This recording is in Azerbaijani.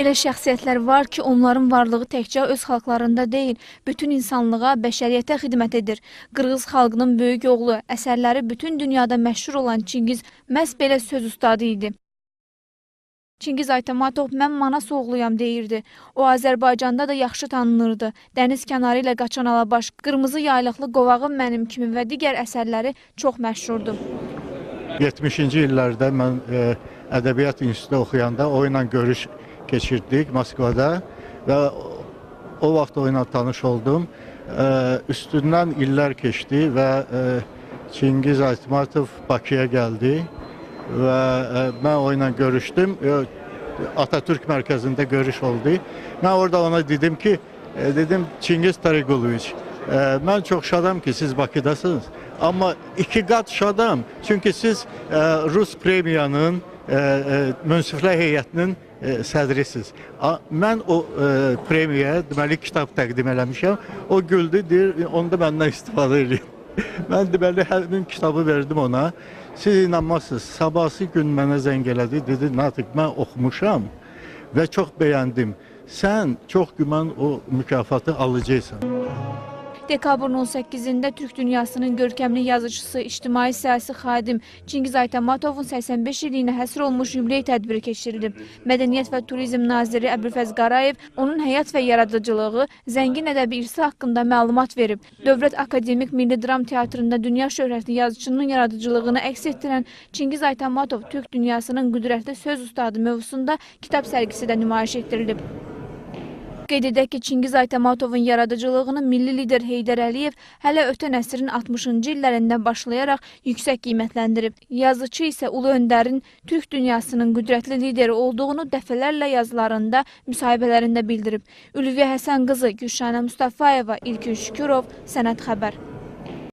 Elə şəxsiyyətlər var ki, onların varlığı təkcə öz xalqlarında deyil, bütün insanlığa, bəşəriyyətə xidmət edir. Qırğız xalqının böyük oğlu, əsərləri bütün dünyada məşhur olan Çingiz məhz belə söz ustadı idi. Çingiz Aytəmatov mən Manas oğluyam deyirdi. O Azərbaycanda da yaxşı tanınırdı. Dəniz kənarı ilə qaçan alabaş, qırmızı yaylıqlı qovağım mənim kimi və digər əsərləri çox məşhurdur. 70-ci illərdə mən e, ədəbiyyat institutunda oxuyanda o ilə görüş geçirdik Moskvada ve o vaxt onunla tanış oldum. Ee, üstünden iller geçti ve Çingiz Aytmatov Bakı'ya geldi ve ben onunla görüştüm. Atatürk merkezinde görüş oldu. Ben orada ona dedim ki e, dedim Çingiz Tariguloviç e, ben çok şadam ki siz Bakı'dasınız. Ama iki kat şadam. Çünkü siz e, Rus Premiyanın, e, e, münsiflər heyətinin sədrisiz. A, mən o e, premiyaya deməli kitab təqdim eləmişəm. O güldü, deyir, onda məndən istifadə edin. mən deməli həmin kitabı verdim ona. Siz inanmazsınız, sabahsı gün mənə zəng elədi, dedi, Natiq, mən oxumuşam və çox bəyəndim. Sən çox güman o mükafatı alacaqsan. Dekabrın 18-də Türk dünyasının görkəmli yazıcısı, ictimai siyasi xadim Çingiz Aytəmatovun 85 illiyinə həsr olmuş yubiley tədbiri keçirilib. Mədəniyyət və Turizm naziri Əbülfəz Qarayev onun həyat və yaradıcılığı, zəngin ədəbi irsi haqqında məlumat verib. Dövlət Akademik Milli Dram Teatrında dünya şöhrətli yazıçının yaradıcılığını əks etdirən Çingiz Aytəmatov Türk dünyasının qüdrətli söz ustadı mövzusunda kitab sərgisi də nümayiş etdirilib. Qeyd edək ki, Çingiz Aytəmatovun yaradıcılığını milli lider Heydər Əliyev hələ ötən əsrin 60-cı illərindən başlayaraq yüksək qiymətləndirib. Yazıçı isə Ulu Öndərin Türk dünyasının qüdrətli lideri olduğunu dəfələrlə yazılarında, müsahibələrində bildirib. Ülviyə Həsən qızı Gülşənə Mustafayeva, İlkin Şükürov, Sənət Xəbər.